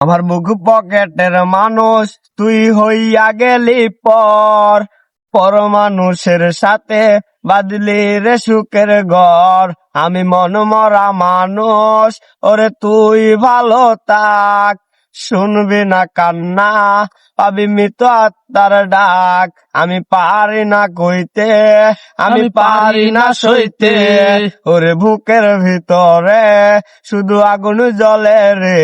আমার মুখ পকেটের মানুষ, তুই হইয়া গেলি পর। পর মানুষের সাথে বাদলি রে সুখের ঘর। আমি মন মরা মানুষ, ওরে তুই ভালো থাক। শুনবি না কান্না পাবি মৃত আত্মার ডাক। আমি পারি না কইতে আমি পারি না সইতে। ওরে বুকের ভিতরে শুধু আগুন জলে রে।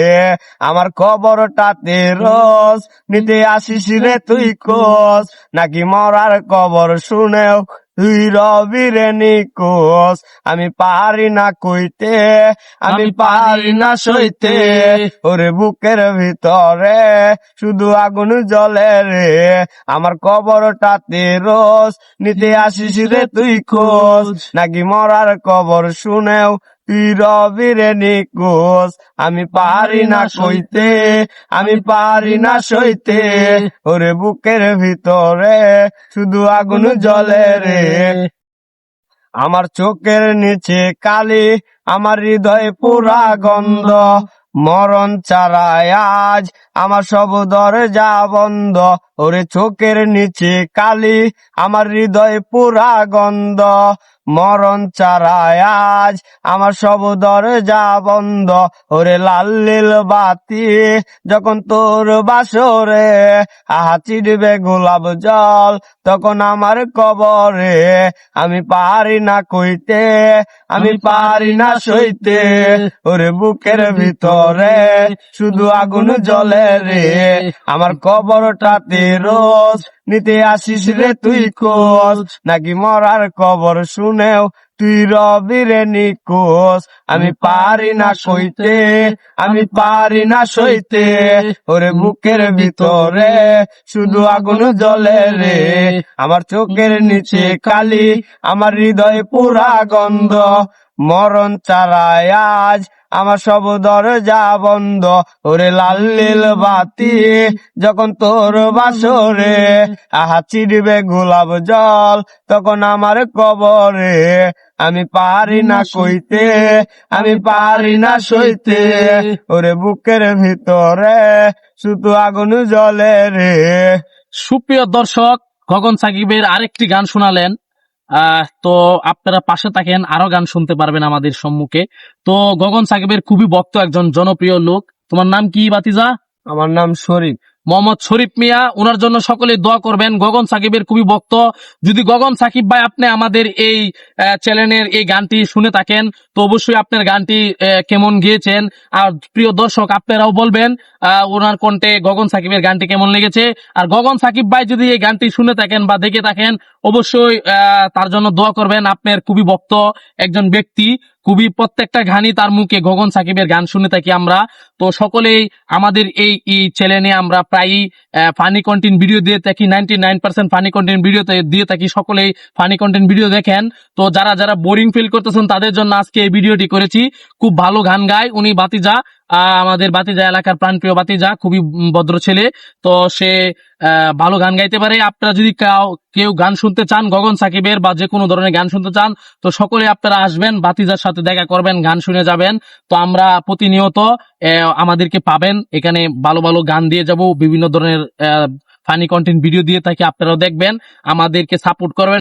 আমার কবরটাতে রস নিতে আসিস রে তুই কোস নাকি মরার কবর শুনেও তুই রবি রে নিকোস আমি পারি না কইতে আমি পারি না সইতে। ওরে বুকের ভিতরে শুধু আগুন জ্বলে রে আমার কবরটাতে রোজ নিতে আসিস রে তুই খোঁজ। নাকি মরার কবর শুনেও তুই রবি রে নিকোস আমি পারি না কইতে আমি পারি না সইতে। ওরে বুকের ভিতরে শুধু আগুন জ্বলে রে। আমার চোখের নিচে কালি, আমার হৃদয়ে পুরা গন্ধ। মরণ চারায় আজ আমার সব দরজা বন্ধ। ওরে চোখের নিচে কালি, আমার হৃদয়ে পুরা গন্ধ। মরণ চারায় আজ আমার সব দরজা বন্ধ। ওরে লাল নীল বাতি যখন তোর বাসরে আহা চিড়বে গোলাপ জল তখন আমার কবরে আমি পারি না কইতে আমি পারি না সইতে। ওরে বুকের ভিতরে শুধু আগুন জ্বলে রে। আমার কবরটাতে রোজ নিতে আসিস রে তুই কোস নাকি মরার কবর শুনেও তুই রবিরে নিকোষ আমি পারি না সইতে, আমি পারি না সইতে, ওরে বুকের ভিতরে শুধু আগুন জ্বলে রে। আমার চোখের নিচে কালি, আমার হৃদয় পুরা গন্ধ, মরণ চারায় আজ আমার সব দরজা বন্ধ। ওরে লাল নীল বাতি যখন তোর বাসরে আহা চিড়বে গোলাপ জল তখন আমার কবরে। আমি পারি না কইতে আমি পারি না সইতে ওরে বুকের ভিতরে শুধু আগুন জ্বলে রে। সুপ্রিয় দর্শক গগন সাকিবের আরেকটি গান শোনালেন। তো আপনারা পাশে থাকেন, আরও গান শুনতে পারবেন আমাদের সম্মুখে। তো গগন সাকিবের খুবই ভক্ত একজন জনপ্রিয় লোক। তোমার নাম কি, বাতিজা? আমার নাম শরীফ। মোহাম্মদ শরীফ মিয়া ওনার জন্য সকলে দোয়া করবেন। গগন সাকিবের খুবই ভক্ত। যদি গগন সাকিব ভাই আপনি আমাদের এই চ্যানেলের এই গানটি শুনে থাকেন, তো অবশ্যই আপনার গানটি কেমন গিয়েছেন? আর প্রিয় দর্শক, আপনারাও বলবেন ওনার কণ্ঠে গগন সাকিবের গানটি কেমন লেগেছে? আর গগন সাকিব ভাই যদি এই গানটি শুনে থাকেন বা দেখে থাকেন, অবশ্যই তার জন্য দোয়া করবেন। আপনার খুবই ভক্ত একজন ব্যক্তি। খুবই প্রত্যেকটা ঘানি তার মুখে গগন সাকিবের গান শুনে থাকি আমরা। তো সকলেই আমাদের এই এই চ্যানেলে আমরা প্রায়ই ফানি কন্টেন্ট ভিডিও দিয়ে থাকি ninety nine percent funny content video দিয়ে থাকি, সকলেই ফানি কন্টেন্ট ভিডিও দেখেন। তো যারা যারা বোরিং ফিল করতেছেন, তাদের জন্য আজকে এই ভিডিওটি করেছি। খুব ভালো গান গায়, উনি বাতিজা। আমাদের বাতিজা এলাকার প্রাণপ্রিয় বাতিজা খুবই ভদ্র ছেলে। তো সে ভালো গান গাইতে পারে। আপনারা যদি কাউ- গান শুনতে চান, গগন সাকিবের বা যে কোনো ধরনের গান শুনতে চান, তো সকলে আপনারা আসবেন বাতিজার সাথে দেখা করবেন, গান শুনে যাবেন। তো আমরা প্রতিনিয়ত আমাদেরকে পাবেন। এখানে ভালো ভালো গান দিয়ে যাব, বিভিন্ন ধরনের ফানি কন্টেন্ট ভিডিও দিয়ে তাকে আপনারাও দেখবেন। আমাদেরকে সাপোর্ট করবেন।